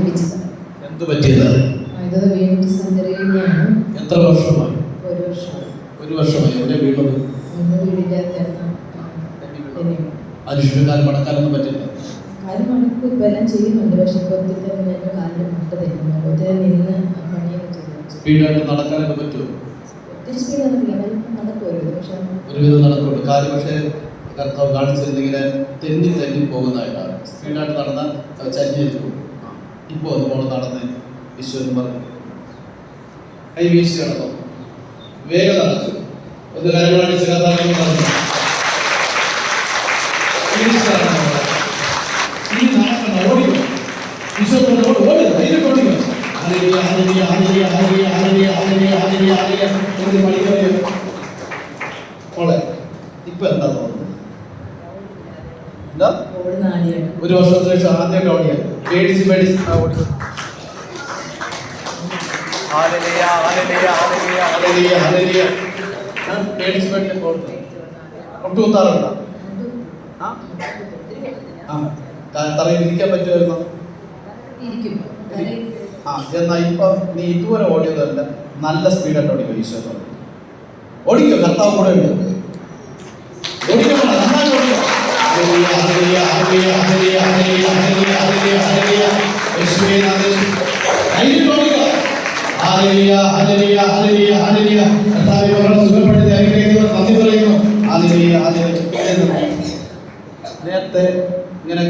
മോചിപ്പിച്ചത് എന്ത് പറ്റിയത്? വീണ്ടും എത്ര വർഷമായി? ഒരു വർഷം ഒരു വർഷമായി. എവിടെ വീണത് അകത്ത് മടക്കാനൊന്നും പറ്റില്ല. കാൽ മണക്ക് ഇപ്പം എല്ലാം ചെയ്യുന്നുണ്ട്. പക്ഷെ ഇപ്പോൾ തന്നെ എന്റെ കാലിൽ മുട്ട തരുന്നുണ്ട് ഒത്തിരി നിന്ന് പണിയൊക്കെ ചെയ്യുന്നു സ്പീഡായിട്ട് നടക്കാനൊക്കെ പറ്റുമോ? ഒത്തിരി സ്പീഡ് നടക്കില്ല. എന്നാലും നടക്കുമല്ലോ പക്ഷെ ഒരുവിധം നടക്കുള്ളൂ കാൽ പക്ഷേ കർത്താവ് കാണിച്ചിരുന്നെങ്കിൽ തെന്നി തെന്നി പോകുന്നതായിട്ടാണ്. സ്പീഡായിട്ട് നടന്നാൽ ചരിഞ്ഞിരിക്കും ഇപ്പോൾ അതുപോലെ നടന്ന് വിശ്വൻ പറഞ്ഞു കൈ വീശി നടന്നോ വേഗം നടക്കും ഒന്ന് കരകളാണ് കർത്താവിനെ നടന്നു മോളെ ഇപ്പൊ എന്താ തോന്നുന്നത് എന്താ ഒരു വർഷത്തിന് ശേഷം ആദ്യമായിട്ട് ഓടിയത് പേടിച്ച് പേടിച്ച് ആ ഓടി പേടിച്ച് പേടിച്ച് ഒട്ടും കുത്താറുണ്ടോ തറയിൽ ഇരിക്കാൻ പറ്റുമായിരുന്നോ? എന്നാ ഇപ്പൊ നീ ഇതുവരെ ഓടിയതല്ല. നല്ല സ്പീഡായിട്ട് ഓടിക്കോ ഈശോ. ഓടിക്കോ കർത്താവ് കൂടെ ഉണ്ട്. നേരത്തെ ഇങ്ങനെ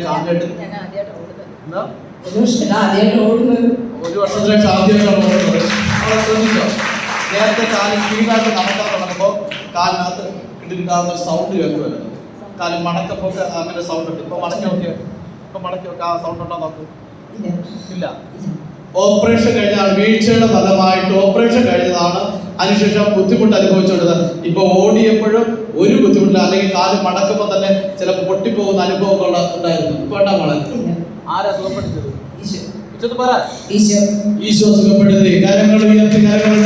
എന്താ? ഒരു വർഷം ആദ്യമായിട്ട് ഓടുന്നത്. ഒരു വർഷത്തിലെ ആദ്യമായിട്ടാണ് ഓടുന്നത്. അവിടെ ശ്രദ്ധിച്ചോ? നേരത്തെ കാൽ സ്പീഡായിട്ട് നടക്കാൻ തുടങ്ങുമ്പോൾ കാലിനകത്ത് ഇടുണ്ടാകുന്ന ഒരു സൗണ്ട് കേൾക്കുമായിരുന്നു കാൽ മടക്കപ്പോൾ അങ്ങനെ സൗണ്ട് ഉണ്ട്. ഇപ്പൊ മടക്കി നോക്കിയോ. ഇപ്പൊ മടക്കി നോക്കി. ആ സൗണ്ട് ഉണ്ടോ നോക്കൂ. ഇല്ല. ഇല്ല. ഓപ്പറേഷൻ കഴിഞ്ഞാൽ വീഴ്ചയുടെ ഫലമായിട്ട് ഓപ്പറേഷൻ കഴിഞ്ഞതാണ് അതിനുശേഷം ബുദ്ധിമുട്ട് അനുഭവിച്ചുകൊണ്ടത് ഇപ്പൊ ഓടിയപ്പോഴും ഒരു ബുദ്ധിമുട്ടില്ല. അല്ലെങ്കിൽ കാൽ മടക്കുമ്പോൾ തന്നെ ചിലപ്പോൾ പൊട്ടിപ്പോകുന്ന അനുഭവങ്ങൾ ഉണ്ടായിരുന്നു. ഇപ്പൊ ഉണ്ടാ വളരെ ആരാ സുഖപ്പെടുത്തത് ഈശോ. പറ. ഈശോ. സുഖപ്പെടുത്തി. കാര്യങ്ങൾ ഉയർത്തി കരങ്ങൾ